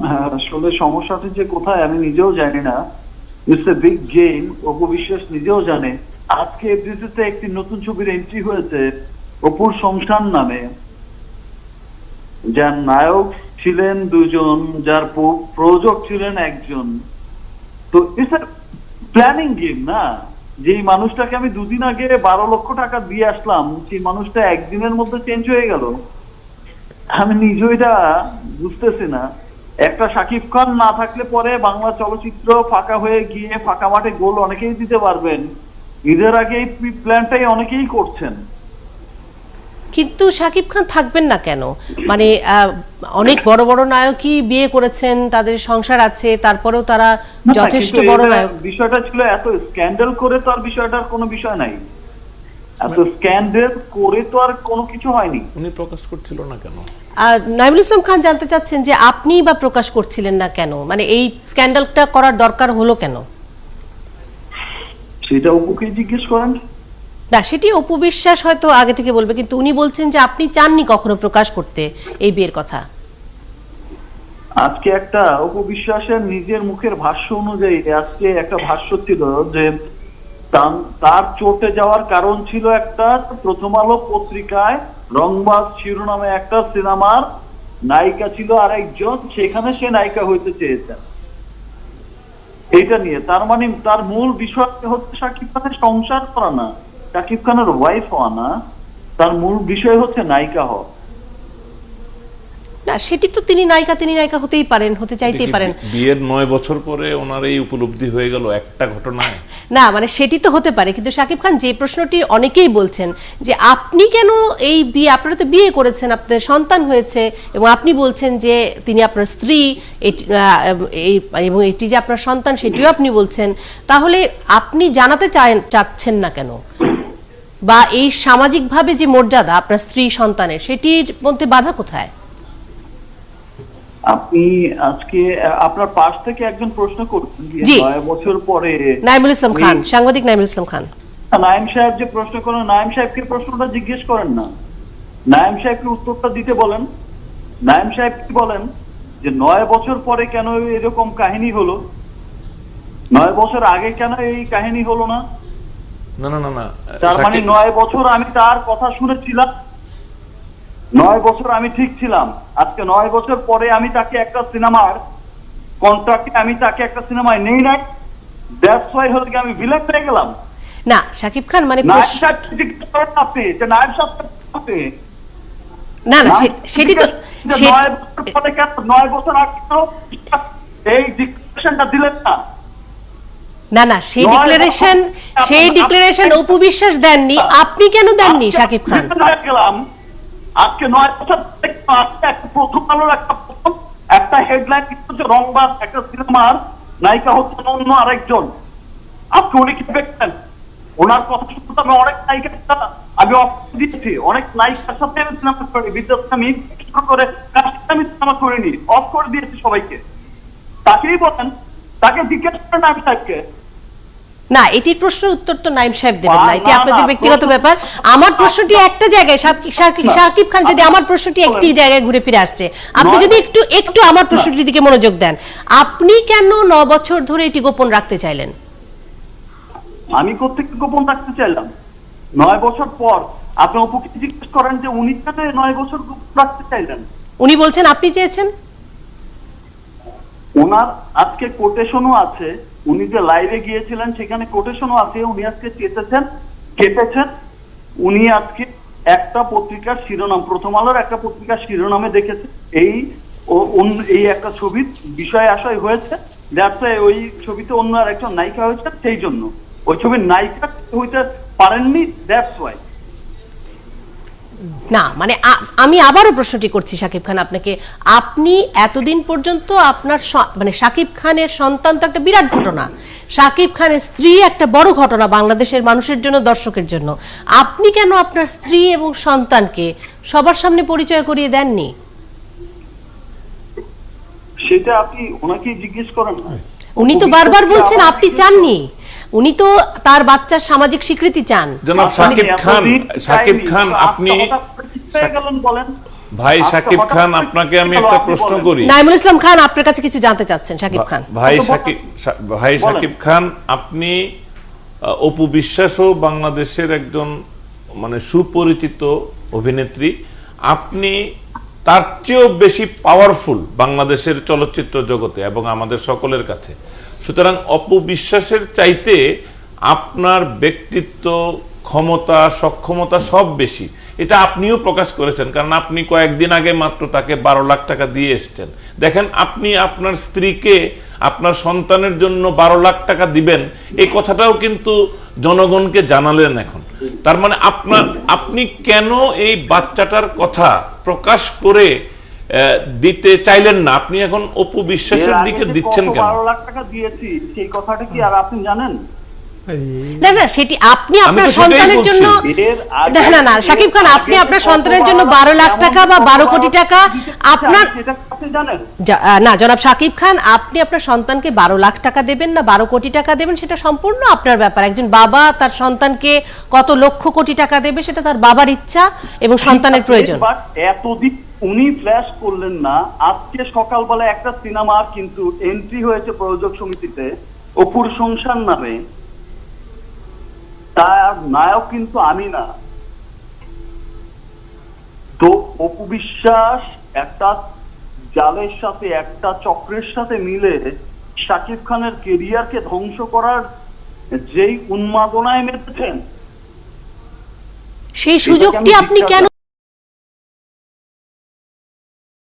হ্যাঁ, আসলে সমস্যাটা যে কোথায় আমি নিজেও জানি না। ইটস এ বিগ গেম অপবিশ্বাস নিজেও জানে। আজকে এফডিসিতে একটি নতুন ছবির এন্ট্রি হয়েছে অপুর সংসার নামে। যার নায়ক ছিলেন দুজন যার প্রযোজক ছিলেন একজন। তো ইটস প্ল্যানিং গেম না? যেই মানুষটাকে আমি দুদিন আগে বারো লক্ষ টাকা দিয়ে আসলাম সেই মানুষটা একদিনের মধ্যে চেঞ্জ হয়ে গেল। আমি নিজেও এটা বুঝতেছি না। একটা শাকিব খান না থাকলে পরে বাংলা চলচ্চিত্র ফাঁকা হয়ে গিয়ে ফাঁকা মাঠে গোল অনেকেই দিতে পারবেন। ঈদের আগে এই প্ল্যানটাই অনেকেই করছেন। কিন্তু শাকিব খান থাকবেন না কেন? মানে অনেক বড় বড় নায়কই বিয়ে করেছেন তাদের সংসার আছে তারপরেও তারা যথেষ্ট বড় নায়ক। বিষয়টা ছিল এত স্ক্যান্ডাল করে তো আর বিষয়টার কোনো বিষয় নাই। এত স্ক্যান্ডাল করে তো আর কোনো কিছু হয়নি। উনি প্রকাশ করছিল না কেন? আর নাইমুল ইসলাম খান জানতে চাচ্ছেন যে আপনি বা প্রকাশ করছিলেন না কেন? মানে এই স্ক্যান্ডালটা করার দরকার হলো কেন? সেটা অপুকে জিজ্ঞেস করেন। না সেটি অপবিশ্বাস হয়তো আগে থেকে বলবে কিন্তু উনি বলছেন যে আপনি চাননি কখনো প্রকাশ করতে এই বিয়ের কথা। আজকে একটা অপবিশ্বাসের নিজের মুখের ভাষ্য অনুযায়ী আজকে একটা ভাষ্য ছিল যে তার- তার চোটে যাওয়ার কারণ ছিল একটা প্রথম আলো পত্রিকায় রংবাজ শিরোনামে একটা সিনেমার নায়িকা ছিল আরেকজন সেখানে সে নায়িকা হইতে চেয়েছেন এইটা নিয়ে তার মানে তার মূল বিষয় হচ্ছে শাকিব খানের সংসার করা না শাকিব খানের ওয়াইফ হওয়া না তার মূল বিষয় হচ্ছে নায়িকা হওয়া। না সেটি তো তিনি নায়িকা তিনি নায়িকা হতেই পারেন হতে চাইতেই পারেন। বিয়ের নয় বছর পরে ওনার এই উপলব্ধি হয়ে গেল একটা ঘটনায়। না মানে সেটি তো হতে পারে। কিন্তু শাকিব খান যে প্রশ্নটি অনেকেই বলছেন যে আপনি কেন এই বিয়ে, আপনারা তো বিয়ে করেছেন, আপনাদের সন্তান হয়েছে এবং আপনি বলছেন যে তিনি আপনার স্ত্রী এবং এটি যে আপনার সন্তান সেটিও আপনি বলছেন। তাহলে আপনি জানাতে চান চাচ্ছেন না কেন? বা এই সামাজিকভাবে যে মর্যাদা আপনার স্ত্রী সন্তানের, সেটির মধ্যে বাধা কোথায়? আপনি আজকে আপনার পাশ থেকে একজন প্রশ্ন করছেন যে নয় বছর পরে নাইমুল ইসলাম খান সাংবাদিক নাইমুল ইসলাম খান। নাইম সাহেব যে প্রশ্ন করেন নাইম সাহেবকে প্রশ্নটা জিজ্ঞেস করেন না। নাইম সাহেবকে উত্তরটা দিতে বলেন। নাইম সাহেব কি বলেন? যে নয় বছর পরে কেন এরকম কাহিনী হলো? নয় বছর আগে কেন এই কাহিনী হলো না? না না না না। তার মানে নয় বছর আমি তার কথা শুনেছিলাম। নয় বছর আমি ঠিক ছিলাম। আজকে নয় বছর পরে আমি তাকে একটা সিনেমার কন্ট্রাক্টে আমি তাকে একটা সিনেমায় নেই নাই। দ্যাটস ওয়াই হলো কি আমি ভিলেন হয়ে গেলাম। না খান মানে আপনি যে নায়ক আপনি না না সেটি তো নয় বছর আগে এই ডিক্লারেশনটা দিলেন না। না না সেই ডিক্লারেশন সেই ডিক্লারেশন অপবিশ্বাস দেননি। আপনি কেন দেননি আজকে শাকিব খান? গেলাম। আজকে নয় বছর আজকে একটা প্রথম আলোর একটা প্রথম, একটা হেডলাইন হচ্ছে রংবাদ একটা সিনেমার নায়িকা হচ্ছে অন্য আরেকজন। আপনি উনি কি দেখছেন? ওনার কথা শুনতে আমি অনেক নায়িকা আমি অফ দিয়েছি, অনেক নায়িকার সাথে আমি সিনেমা করি বিদ্যাস আমি করে আমি সিনেমা করিনি অফ করে দিয়েছি সবাইকে। তাকেই বলেন, তাকে জিজ্ঞেস করেন আমি সাহেবকে না এটির প্রশ্নের উত্তর তো নাইম সাহেব দেবেন না। এটি আপনাদের ব্যক্তিগত ব্যাপার। আমার প্রশ্নটি একটা জায়গায় শাকিব খান যদি আমার প্রশ্নটি একটি জায়গায় ঘুরে ফিরে আসছে আপনি যদি একটু একটু আমার প্রশ্নটির দিকে মনোযোগ দেন আপনি কেন ন বছর ধরে এটি গোপন রাখতে চাইলেন? আমি কোথেকে গোপন রাখতে চাইলাম। নয় বছর পর আপনি অপুকে জিজ্ঞেস করেন যে উনি কেন নয় বছর গোপন রাখতে চাইলেন? উনি বলছেন আপনি চেয়েছেন? ওনার আজকে কোটেশনও আছে উনি যে লাইভে গিয়েছিলেন, সেখানে কোটেশনও আছে। উনি আজকে চেতেছেন কেটেছেন উনি আজকে একটা পত্রিকার শিরোনাম, প্রথম আলোর একটা পত্রিকার শিরোনামে দেখেছে। এই এই একটা ছবির বিষয় আশয় হয়েছে। দ্যাটস ওই ছবিতে অন্য আর একজন নায়িকা হয়েছে সেই জন্য ওই ছবির নায়িকা হইতে পারেননি দ্যাটস ওয়াই না মানে আমি আবারও প্রশ্নটি করছি সাকিব খান আপনাকে। আপনি এতদিন পর্যন্ত আপনার মানে শাকিব খানের সন্তান তো একটা বিরাট ঘটনা। সাকিব খানের স্ত্রী একটা বড় ঘটনা বাংলাদেশের মানুষের জন্য দর্শকের জন্য। আপনি কেন আপনার স্ত্রী এবং সন্তানকে সবার সামনে পরিচয় করিয়ে দেননি? সেটা আপনি ওনাকে জিজ্ঞেস করেন উনি তো বারবার বলছেন আপনি চাননি। উনি তো তার বাচ্চার সামাজিক স্বীকৃতি চান। জনাব শাকিব খান চাইনি, খান আপনি ভাই সাকিব খান আপনাকে আমি একটা প্রশ্ন করি। নাইমুল ইসলাম খান আপনার কাছে কিছু জানতে চাচ্ছেন শাকিব খান। ভাই সাকিব ভাই সাকিব খান আপনি অপু বিশ্বাসও বাংলাদেশের একজন মানে সুপরিচিত অভিনেত্রী। আপনি তার চেয়েও বেশি পাওয়ারফুল বাংলাদেশের চলচ্চিত্র জগতে এবং আমাদের সকলের কাছে। সুতরাং অপবিশ্বাসের চাইতে আপনার ব্যক্তিত্ব, ক্ষমতা, সক্ষমতা সব বেশি। এটা আপনিও প্রকাশ করেছেন, কারণ আপনি কয়েকদিন আগে মাত্র তাকে বারো লাখ টাকা দিয়ে এসছেন। দেখেন, আপনি আপনার স্ত্রীকে আপনার সন্তানের জন্য বারো লাখ টাকা দিবেন, এই কথাটাও কিন্তু জনগণকে জানালেন এখন। তার মানে আপনার, আপনি কেন এই বাচ্চাটার কথা প্রকাশ করে দিতে চাইলেন না। আপনি এখন অপু বিশ্বাসের দিকে দিচ্ছেন কেন? বারো লাখ টাকা দিয়েছি সেই কথাটা কি আর আপনি জানেন? না না সেটি আপনি আপনার সন্তানের জন্য না না না শাকিব খান আপনি আপনার সন্তানের জন্য বারো বারো লাখ টাকা বা কত বারো বারো কোটি টাকা আপনার না জনাব শাকিব খান আপনি আপনার সন্তানকে বারো লাখ টাকা দেবেন না বারো কোটি টাকা দেবেন সেটা সম্পূর্ণ আপনার ব্যাপার। একজন বাবা তার সন্তানকে কত লক্ষ কোটি টাকা দেবে সেটা তার বাবার ইচ্ছা এবং সন্তানের প্রয়োজন। এতদিন উনি ফ্ল্যাশ করলেন না। আজকে সকালবেলা একটা সিনেমার কিন্তু এন্ট্রি হয়েছে প্রযোজক সমিতিতে অপুর সংসার নামে। তার নায়ক কিন্তু আমি না। তো অপু বিশ্বাস একটা জালের সাথে একটা চক্রের সাথে মিলে শাকিব খানের কেরিয়ারকে ধ্বংস করার যেই উন্মাদনায় মেতেছেন সেই সুযোগটি আপনি কেন